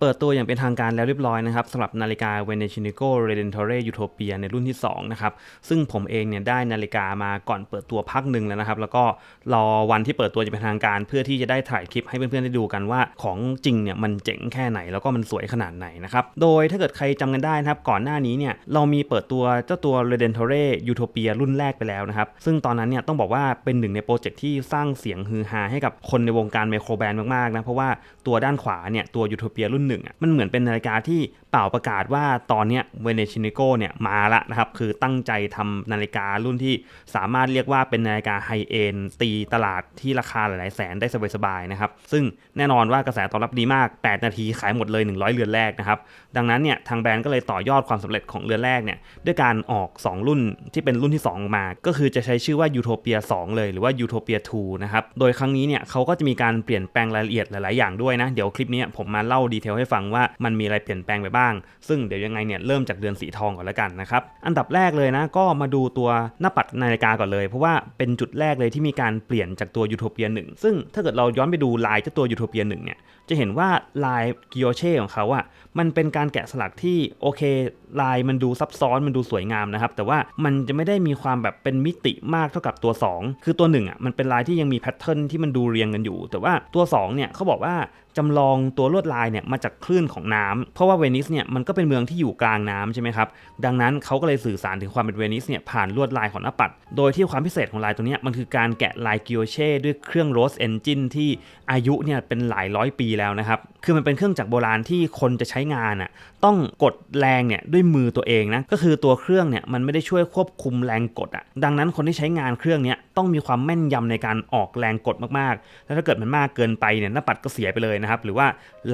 เปิดตัวอย่างเป็นทางการแล้วเรียบร้อยนะครับสำหรับนาฬิกา v e n e c i n i c o Redentore Utopia ในรุ่นที่ 2 นะครับ ซึ่งผมเองเนี่ยได้นาฬิกามาก่อนเปิดตัวพักหนึ่งแล้วนะครับ แล้วก็รอวันที่เปิดตัวจะเป็นทางการ เพื่อที่จะได้ถ่ายคลิปให้เพื่อนๆได้ดูกันว่าของจริงเนี่ยมันเจ๋งแค่ไหน แล้วก็มันสวยขนาดไหนนะครับ โดยถ้าเกิดใครจำกันได้นะครับ ก่อนหน้านี้เนี่ยเรามีเปิดตัวเจ้าตัว Redentore Utopia รุ่นแรกไปแล้วนะครับ ซึ่งตอนนั้นเนี่ยต้องบอกว่าเป็นหนึ่งในโปรเจกต์ที่สร้างเสียงฮือฮาให้กับคนในวงการไมโครแบนด์มากๆนะเพราะว่าตัวด้านขวาเนี่ยตัว Utopia รุ่นหนึ่งอะมันเหมือนเป็นนาฬิกาที่เป่าประกาศว่าตอนเนี้ยเวเนชินิโกเนี่ยมาละนะครับ คือตั้งใจทำนาฬิการุ่นที่สามารถเรียกว่าเป็นนาฬิกาไฮเอ็นตีตลาดที่ราคาหลาย ๆ แสนได้สบายๆนะครับ ซึ่งแน่นอนว่ากระแสตอบรับดีมาก 8 นาทีขายหมดเลย 100 เรือนแรกนะครับ ดังนั้นเนี่ยทางแบรนด์ก็เลยต่อยอดความสำเร็จของเรือนแรกเนี่ยด้วยการออก 2 รุ่นที่เป็นรุ่นที่ 2 มา ก็คือจะใช้ชื่อว่า Utopia 2เลยหรือว่า Utopia 2นะครับ โดยครั้งนี้เนี่ยเขาก็จะมีการเปลี่ยนแปลงรายละเอียดหลาย ๆ อย่างด้วยนะ เดี๋ยวคลิปนี้ผมมาเล่าดีเทลให้ฟังว่ามันมีอะไรเปลี่ยนแปลงไปบ้าง ซึ่งเดี๋ยวยังไงเนี่ยเริ่มจากเดือนสีทองก่อนแล้วกันนะครับ อันดับแรกเลยนะก็มาดูตัวหน้าปัดนาฬิกาก่อนเลย เพราะว่าเป็นจุดแรกเลยที่มีการเปลี่ยนจากตัว Utopia 1ซึ่งถ้าเกิดเราย้อนไปดูลายเจ้าตัว Utopia 1เนี่ยจะเห็นว่าลายกิโอเช่ของเขาอะมันเป็นการแกะสลักที่โอเค ลายมันดูซับซ้อนมันดูสวยงามนะครับแต่ว่ามันจะไม่ได้มีความแบบเป็นมิติมากเท่ากับตัว 2 คือตัว1อะมันเป็นลายที่ยังมีแพทเทิร์นที่มันดูเรียงกันอยู่ แต่ว่าตัว2เนี่ยเขาบอกว่าจำลองตัวลวดลายเนี่ยมาจากคลื่นของน้ำเพราะว่าเวนิสเนี่ยมันก็เป็นเมืองที่อยู่กลางน้ำใช่ไหมครับ ดังนั้นเขาก็เลยสื่อสารถึงความเป็นเวนิสเนี่ยผ่านลวดลายของหน้าปัด โดยที่ความพิเศษของลายตัวนี้มันคือการแกะลายกิโอเช่ด้วยเครื่องโรสเอนจินที่อายุเนี่ยเป็นหลายร้อยปีแล้วนะครับ คือมันเป็นเครื่องจักรโบราณที่คนจะใช้งานอะต้องกดแรงเนี่ยด้วยมือตัวเองนะ ก็คือตัวเครื่องเนี่ยมันไม่ได้ช่วยควบคุมแรงกดอะ ดังนั้นคนที่ใช้งานเครื่องเนี้ย ต้องมีความแม่นยำในการออกแรงกดมากๆ แล้วถ้าเกิดมันมากเกินไปเนี่ยหน้าปัดก็เสียไปเลยนะครับ หรือว่า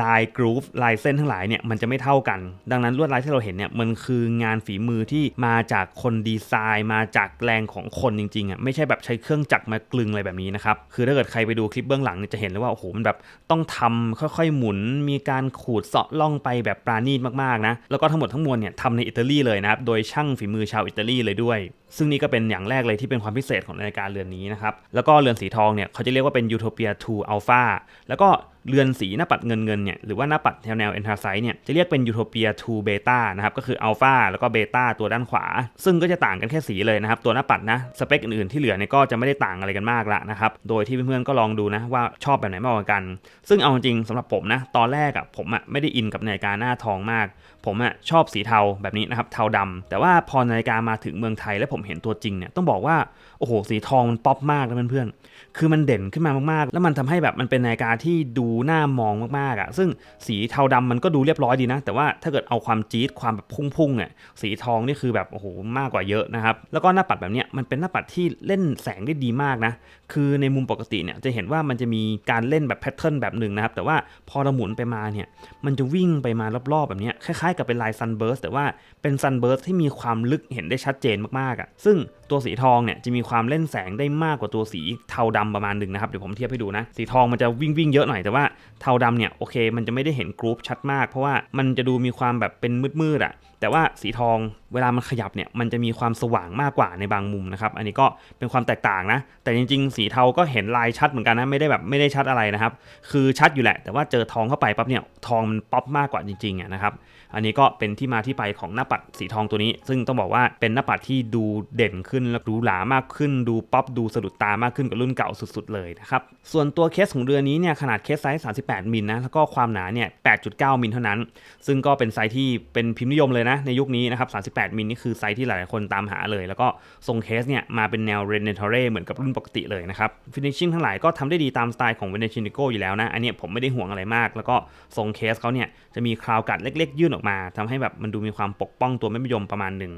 ลายกรูฟลายเส้นทั้งหลายเนี่ยมันจะไม่เท่ากัน ดังนั้นลวดลายที่เราเห็นเนี่ยมันคืองานฝีมือที่มาจากคนดีไซน์มาจากแรงของคนจริงๆอะไม่ใช่แบบใช้เครื่องจักรมากลึงอะไรแบบนี้นะครับคือถ้าเกิดใครไปดูคลิปเบื้องหลังเนี่ยจะเห็นเลยว่าโอ้โหมันแบบต้องทำค่อยๆหมุน มีการขูดเสาะล่องไปแบบปราณีตมากๆนะแล้วก็ทั้งหมดทั้งมวลเนี่ยทำในอิตาลีเลยนะครับโดยช่างฝีมือชาวอิตาลีเลยด้วย ซึ่งนี่ก็เป็นอย่างแรกเลยที่เป็นความพิเศษของนาฬิกาเรือนนี้นะครับแล้วก็เรือนสีทองเนี่ยเขาจะเรียกว่าเป็นยูโทเปีย2อัลฟาแล้วก็ เรือนสีหน้าปัดเงินเงินเนี่ยหรือว่าหน้าปัดแนวแนวเอนทราไซต์เนี่ยจะเรียกเป็น Utopia 2 Beta นะครับก็คือ Alpha แล้วก็ Beta ตัวด้านขวา ซึ่งก็จะต่างกันแค่สีเลยนะครับตัวหน้าปัดนะสเปคอื่นๆที่เหลือเนี่ยก็จะไม่ได้ต่างอะไรกันมากละนะครับโดยที่เพื่อนๆก็ลองดูนะว่าชอบแบบไหนมากกว่ากัน ซึ่งเอาจริงสำหรับผมนะตอนแรกอะผมอะไม่ได้อินกับนาฬิกาหน้าทองมาก ผมอะชอบสีเทาแบบนี้นะครับเทาดำแต่ว่าพอนาฬิกามาถึงเมืองไทยและผมเห็นตัวจริงเนี่ยต้องบอกว่าโอ้โหสีทองมันป๊อปมากนะเพื่อนๆคือมันเด่นขึ้นมามากๆ แล้วมันทำให้แบบมันเป็นนาฬิกาที่ดูหน่ามองมากๆอะซึ่งสีเทาดำมันก็ดูเรียบร้อยดีนะ แต่ว่าถ้าเกิดเอาความจี๊ดความแบบพุ่งๆเนี่ยสีทองนี่คือแบบโอ้โหมากกว่าเยอะนะครับ แล้วก็หน้าปัดแบบเนี้ยมันเป็นหน้าปัดที่เล่นแสงได้ดีมากนะ คือในมุมปกติเนี่ยจะเห็นว่ามันจะมีการเล่นแบบแพทเทิร์นแบบหนึ่งนะครับ แต่ว่าพอเราหมุนไปมาเนี่ยมันจะวิ่งไปมารอบๆแบบเนี้ยคล้ายๆ กับเป็นลายซันเบิร์สแต่ว่าเป็นซันเบิร์สที่มีความลึกเห็นได้ชัดเจนมากๆอะ่ะ ซึ่งตัวสีทองเนี่ยจะมีความเล่นแสงได้มากกว่าตัวสีเทาดำประมาณหนึ่งนะครับเดี๋ยวผมเทียบให้ดูนะ สีทองมันจะวิ่งวิ่งเยอะหน่อยแต่ว่าเทาดำเนี่ยโอเค มันจะไม่ได้เห็นกรุ๊ปชัดมาก เพราะว่ามันจะดูมีความแบบเป็นมืดๆอะ่ะแต่ว่าสีทองเวลามันขยับเนี่ยมันจะมีความสว่างมากกว่าในบางมุมนะครับ อันนี้ก็เป็นความแตกต่างนะ แต่จริงๆ สีเทาก็เห็นลายชัดเหมือนกันนะไม่ได้แบบไม่ได้ชัดอะไรนะครับ คือชัดอยู่แหละ แต่ว่าเจอทองเข้าไปปั๊บเนี่ยทองมันป๊อปมากกว่าจริงๆอะนะครับ อันนี้ก็เป็นที่มาที่ไปของหน้าปัดสีทองตัวนี้ ซึ่งต้องบอกว่าเป็นหน้าปัดที่ดูเด่นขึ้นและหรูหรามากขึ้น ดูป๊อปดูสะดุดตามากขึ้นกับรุ่นเก่าสุด ๆ เลยนะครับส่วนตัวเคสของเรือนี้เนี่ยขนาดเคสไซส์ 38 มิลนะแล้วก็ความหนาเนี่ย 8.9 มิลเท่านั้น ซึ่งก็เป็นไซส์ที่เป็นพิมพ์นิยมเลยนะ ในยุคนี้นะครับ 38 มิลนี่คือไซส์ที่หลายๆคนตามหาเลย แล้วก็ทรงเคสเนี่ยมาเป็นแนวเรนเนทอเร่เหมือนกับรุ่นปกติเลยนะครับฟินิชชิ่งทั้งหลายก็ทำได้ดีตามสไตล์ของเวเนชินิโกอยู่แล้วนะ อันนี้ผมไม่ได้ห่วงอะไรมาก แล้วก็ทรงเคสเขาเนี่ยจะมีคราวกัดเล็ก ๆ ยื่นออกมาทำให้แบบมันดูมีความปกป้องตัวไม่มยมประมาณหนึ่ง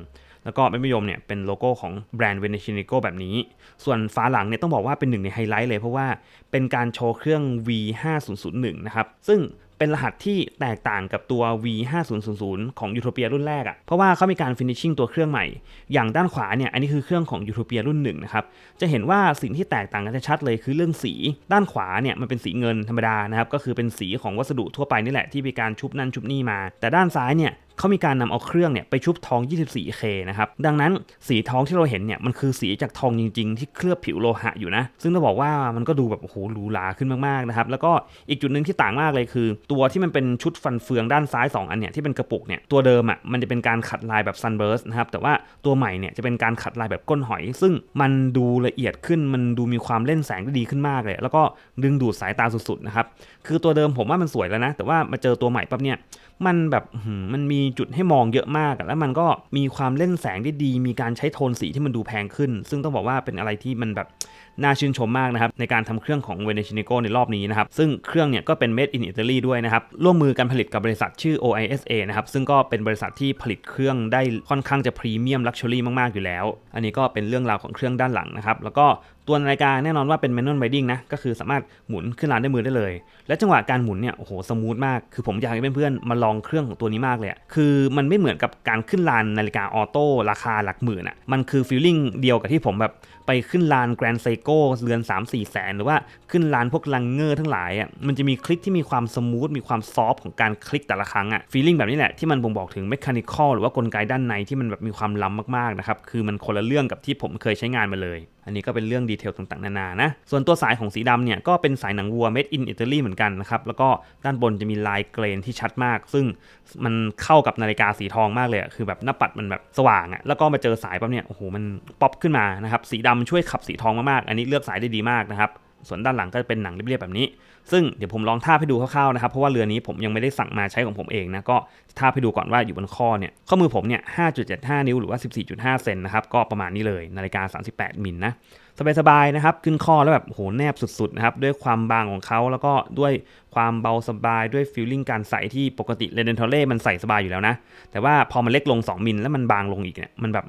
แล้วก็แม่มยมเนี่ยเป็นโลโก้ของแบรนด์เวเนชินิโกแบบนี้ ส่วนฝาหลังเนี่ยต้องบอกว่าเป็นหนึ่งในไฮไลท์เลยเพราะว่าเป็นการโชว์เครื่อง V5001 นะครับ ซึ่งเป็นรหัสที่แตกต่างกับตัว V5000 ของ Utopia รุ่นแรกอะ่ะ เพราะว่าเขามีการ finishing ตัวเครื่องใหม่ อย่างด้านขวาเนี่ย อันนี้คือเครื่องของ Utopia รุ่นหนึ่งนะครับ จะเห็นว่าสิ่งที่แตกต่างกันชัดเลยคือเรื่องสี ด้านขวาเนี่ยมันเป็นสีเงินธรรมดานะครับ ก็คือเป็นสีของวัสดุทั่วไปนี่แหละที่มีการชุบนั่นชุบนี่มา แต่ด้านซ้ายเนี่ย เขามีการนำเอาเครื่องเนี่ยไปชุบทอง 24K นะครับดังนั้นสีทองที่เราเห็นเนี่ยมันคือสีจากทองจริง ๆ ที่เคลือบผิวโลหะอยู่นะ ซึ่งต้องบอกว่ามันก็ดูแบบโอ้โหหรูหราขึ้นมากๆนะครับแล้วก็อีกจุดหนึ่งที่ต่างมากเลยคือ ตัวที่มันเป็นชุดฟันเฟืองด้านซ้าย 2 อันเนี่ยที่เป็นกระปุกเนี่ยตัวเดิมอะมันจะเป็นการขัดลายแบบ sunburst นะครับแต่ว่าตัวใหม่เนี่ยจะเป็นการขัดลายแบบก้นหอย ซึ่งมันดูละเอียดขึ้นมันดูมีความเล่นแสงได้ดีขึ้นมากเลย แล้วก็ดึงดูดสายตาสุดๆนะครับคือตัวเดิมผมว่ามันสวยแล้วนะ แต่ว่ามาเจอตัวใหม่ปั๊บเนี่ย มันแบบมันมีจุดให้มองเยอะมากแล้วมันก็มีความเล่นแสงได้ดี มีการใช้โทนสีที่มันดูแพงขึ้น ซึ่งต้องบอกว่าเป็นอะไรที่มันแบบน่าชื่นชมมากนะครับ ในการทำเครื่องของ v e n e c i n i c o ในรอบนี้นะครับ ซึ่งเครื่องเนี่ยก็เป็น made in Italy ด้วยนะครับ ร่วมมือกันผลิตกับบริษัทชื่อ OISA นะครับ ซึ่งก็เป็นบริษัทที่ผลิตเครื่องได้ค่อนข้างจะพรีเมียมลักชัวรี่มาก ๆ อยู่แล้ว อันนี้ก็เป็นเรื่องราวของเครื่องด้านหลังนะครับ แล้วก็ ตัวนาฬิกาแน่นอนว่าเป็น manual binding นะ ก็คือสามารถหมุนขึ้นลานด้วยมือได้เลย และจังหวะการหมุนเนี่ย โอ้โห สมูทมาก คือผมอยากให้เพื่อนๆ มาลองเครื่องของตัวนี้มากเลย คือมันไม่เหมือนกับการขึ้นลานนาฬิกาออโต้ราคาหลักหมื่นอะมันคือฟีลลิ่งเดียวกับที่ผมแบบไปขึ้นลานแกรนไซโก้เรือน 3 4 แสน หรือว่าขึ้นลานพวกลังเงอร์ทั้งหลายอะ มันจะมีคลิกที่มีความสมูท มีความซอฟของการคลิกแต่ละครั้งอะ ฟีลลิ่งแบบนี้แหละที่มันบ่งบอกถึงเมคานิคอลหรือว่ากลไกด้านในที่มันแบบมีความล้ำมากๆนะครับ คือมันคนละเรื่องกับที่ผมเคยใช้งานมาเลย อันนี้ก็เป็นเรื่องดีเทลต่างๆนานานะ ส่วนตัวสายของสีดำเนี่ยก็เป็นสายหนังวัว made in Italy เหมือนกันนะครับ แล้วก็ด้านบนจะมีลายเกรนที่ชัดมาก ซึ่งมันเข้ากับนาฬิกาสีทองมากเลยอะคือแบบหน้าปัดมันแบบสว่างอะแล้วก็มาเจอสายปั๊บเนี่ย โอ้โห มันป๊อปขึ้นมานะครับ สีดำช่วยขับสีทองมากๆ อันนี้เลือกสายได้ดีมากนะครับ ส่วนด้านหลังก็จะเป็นหนังเรียบๆแบบนี้ ซึ่งเดี๋ยวผมลองทาให้ดูคร่าวๆนะครับ เพราะว่าเรือนี้ผมยังไม่ได้สั่งมาใช้ของผมเองนะ ก็ทาให้ดูก่อนว่าอยู่บนข้อเนี่ย ข้อมือผมเนี่ย 5.75 นิ้วหรือว่า 14.5 เซนนะครับ ก็ประมาณนี้เลยนาฬิกา 38 มิลนะสบายๆนะครับ ขึ้นข้อแล้วแบบโหแนบสุดๆนะครับ ด้วยความบางของเขาแล้วก็ด้วยความเบาสบายด้วยฟีลลิ่งการใส่ที่ปกติเรเดนทอเล่มันใส่สบายอยู่แล้วนะ แต่ว่าพอมันเล็กลง 2 มิลแล้วมันบางลงอีกเนี่ยมันแบบ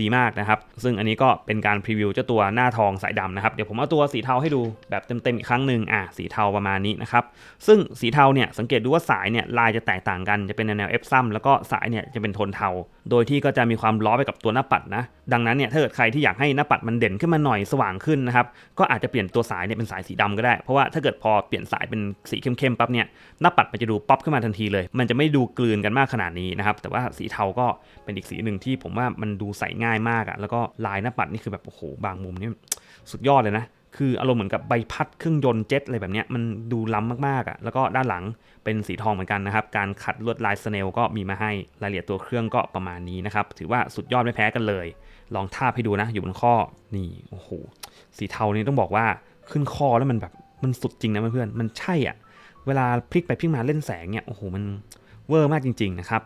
ดีมากนะครับ ซึ่งอันนี้ก็เป็นการพรีวิวเจ้าตัวหน้าทองสายดำนะครับ เดี๋ยวผมเอาตัวสีเทาให้ดูแบบเต็มๆอีกครั้งหนึ่งอะสีเทาประมาณนี้นะครับ ซึ่งสีเทาเนี่ยสังเกตดูว่าสายเนี่ยลายจะแตกต่างกันจะเป็นแนวเอฟซัมแล้วก็สายเนี่ยจะเป็นโทนเทา โดยที่ก็จะมีความล้อไปกับตัวหน้าปัดนะ ดังนั้นเนี่ยถ้าเกิดใครที่อยากให้หน้าปัดมันเด่นขึ้นมาหน่อยสว่างขึ้นนะครับ ก็อาจจะเปลี่ยนตัวสายเนี่ยเป็นสายสีดำก็ได้ เพราะว่าถ้าเกิดพอเปลี่ยนสายเป็นสีเข้มๆปั๊บเนี่ยหน้าปัดมันจะดูป๊อปขึ้นมาทันทีเลย มันจะไม่ดูกลืนกันมากขนาดนี้นะครับ แต่ว่าสีเทาก็เป็นอีกสีหนึ่งที่ผมว่ามันดูใส่ง่ายมากอะแล้วก็ลายหน้าปัดนี่คือแบบโอ้โหบางมุมนี่สุดยอดเลยนะ คืออารมณ์เหมือนกับใบพัดเครื่องยนต์เจ็ตอะไรแบบนี้มันดูล้ำมากๆอะ่ะแล้วก็ด้านหลังเป็นสีทองเหมือนกันนะครับ การขัดลวดลายสเนลก็มีมาให้รายละเอียดตัวเครื่องก็ประมาณนี้นะครับ ถือว่าสุดยอดไม่แพ้กันเลย ลองทาบให้ดูนะ อยู่บนข้อนี่โอ้โหสีเทานี้ต้องบอกว่าขึ้นข้อแล้วมันแบบมันสุดจริงนะเพื่อนมันใช่อะเวลาพลิกไปพลิกมาเล่นแสงเนี่ยโอ้โหมันเวอร์มากจริง ๆนะครับ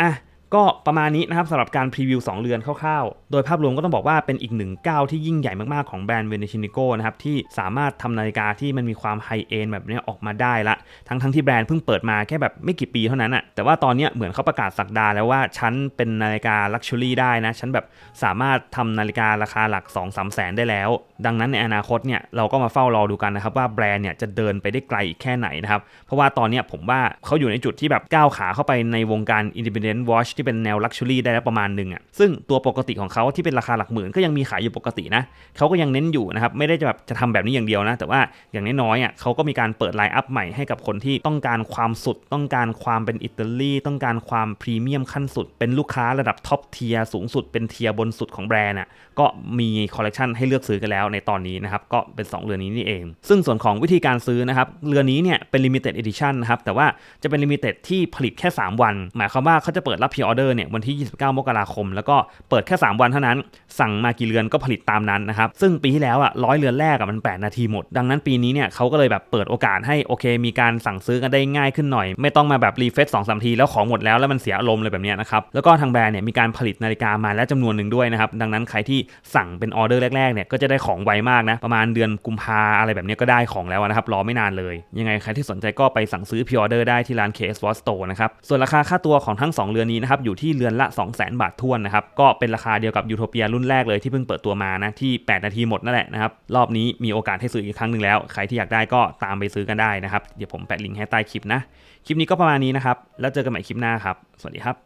อะ ก็ประมาณนี้นะครับสำหรับการพรีวิว 2 เรือนคร่าวๆ โดยภาพรวมก็ต้องบอกว่าเป็นอีกหนึ่งก้าวที่ยิ่งใหญ่มากๆของแบรนด์เวเนชินิโกนะครับที่สามารถทำนาฬิกาที่มันมีความไฮเอนแบบนี้ออกมาได้ละ ทั้งทั้งที่แบรนด์เพิ่งเปิดมาแค่แบบไม่กี่ปีเท่านั้นอะแต่ว่าตอนนี้เหมือนเขาประกาศสักดาแล้วว่าฉันเป็นนาฬิกาลักชัวรี่ได้นะฉันแบบสามารถทำนาฬิการาคาหลัก 2 3แสนได้แล้ว ดังนั้นในอนาคตเนี่ยเราก็มาเฝ้ารอดูกันนะครับว่าแบรนด์เนี่ยจะเดินไปได้ไกลอีกแค่ไหนนะครับเพราะว่าตอนนี้ผมว่าเขาอยู่ในจุดที่แบบก้าวขาเข้าไปในวงการ Independent Watch ที่เป็นแนวลักชัวรี่ได้แล้วประมาณหนึ่งอะซึ่งตัวปกติของเขาที่เป็นราคาหลักหมื่นก็ยังมีขายอยู่ปกตินะเขาก็ยังเน้นอยู่นะครับไม่ได้จะแบบจะทำแบบนี้อย่างเดียวนะ แต่ว่าอย่างน้อยๆอะเขาก็มีการเปิดไลน์อัพใหม่ให้กับคนที่ต้องการความสุด ต้องการความเป็นอิตาลีต้องการความพรีเมียมขั้นสุด เป็นลูกค้าระดับท็อปเทียสูงสุดเป็นเทียบนสุดของแบรนด์อะก็มีคอลเลกชันให้เลือกซื้อกันแล้วในตอนนี้นะครับก็เป็น 2 เรือนนี้นี่เอง ซึ่งส่วนของวิธีการซื้อนะครับเรือนนี้เนี่ยเป็น limited edition นะครับแต่ว่าจะเป็น limited ที่ผลิตแค่ 3 วัน หมายความว่าเขาจะเปิดรับพรีออเดอร์เนี่ยวันที่ 29 มกราคม แล้วก็เปิดแค่ 3 วันเท่านั้น สั่งมากี่เรือนก็ผลิตตามนั้นนะครับ ซึ่งปีที่แล้วอะร้อยเรือนแรกอะมัน 8 นาทีหมด ดังนั้นปีนี้เนี่ยเขาก็เลยแบบเปิดโอกาสให้โอเค มีการสั่งซื้อกันได้ง่ายขึ้นหน่อย ไม่ต้องมาแบบรีเฟซสองสามทีแล้วของหมดแล้วแล้วมันเสียอารมณ์เลยแบบนี้นะครับ แล้วก็ทางแบรนด์เนี่ยมีการผลิตนาฬิกามาแล้วจำนวนหนึ่งด้วยนะครับ ดังนั้นใครที่สั่งเป็นออเดอร์แรกๆเนี่ยก็จะได้ของไวมากนะ ประมาณเดือนกุมภาอะไรแบบนี้ก็ได้ของแล้วนะครับ รอไม่นานเลย ยังไงใครที่สนใจก็ไปสั่งซื้อพิออเดอร์ได้ที่ร้าน KS Watch Store นะครับ ส่วนราคาค่าตัวของทั้ง 2 เรือนนี้นะครับอยู่ที่เรือนละ 200,000 บาททวนนะครับก็เป็นราคาเดียวกับยูโทเปียรุ่นแรกเลยที่เพิ่งเปิดตัวมานะที่ 8 นาทีหมดนั่นแหละนะครับรอบนี้มีโอกาสให้ซื้ออีกครั้งหนึ่งแล้ว ใครที่อยากได้ก็ตามไปซื้อกันได้นะครับเดี๋ยวผมแปะลิงก์ให้ใต้คลิปนะคลิปนี้ก็ประมาณนี้นะครับแล้วเจอกันใหม่คลิปหน้าครับสวัสดีครับ